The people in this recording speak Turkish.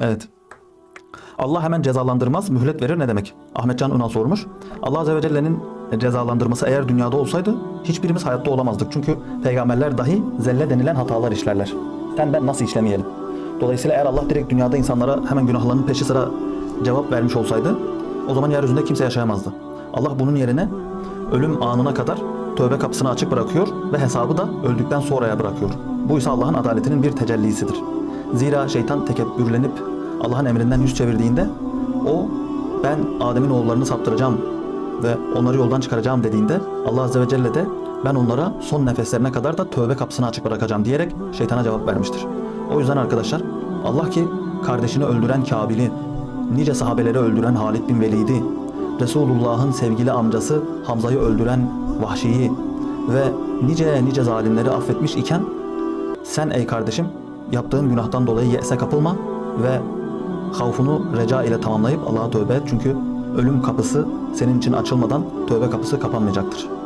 Evet. Allah hemen cezalandırmaz, mühlet verir ne demek? Ahmetcan Ünal sormuş. Allah Azze ve Celle'nin cezalandırması eğer dünyada olsaydı hiçbirimiz hayatta olamazdık. Çünkü peygamberler dahi zelle denilen hatalar işlerler. Sen ben nasıl işlemeyelim? Dolayısıyla eğer Allah direkt dünyada insanlara hemen günahlarının peşi sıra cevap vermiş olsaydı o zaman yeryüzünde kimse yaşayamazdı. Allah bunun yerine ölüm anına kadar tövbe kapısını açık bırakıyor ve hesabı da öldükten sonraya bırakıyor. Bu ise Allah'ın adaletinin bir tecellisidir. Zira şeytan tekebbürlenip Allah'ın emrinden yüz çevirdiğinde o ben Adem'in oğullarını saptıracağım ve onları yoldan çıkaracağım dediğinde Allah Azze ve Celle de ben onlara son nefeslerine kadar da tövbe kapısını açık bırakacağım diyerek şeytana cevap vermiştir. O yüzden arkadaşlar Allah ki kardeşini öldüren Kabil'i, nice sahabeleri öldüren Halid bin Velid'i, Resulullah'ın sevgili amcası Hamza'yı öldüren Vahşi'yi ve nice nice zalimleri affetmiş iken sen ey kardeşim yaptığın günahtan dolayı yese kapılma ve havfunu reca ile tamamlayıp Allah'a tövbe et. Çünkü ölüm kapısı senin için açılmadan tövbe kapısı kapanmayacaktır.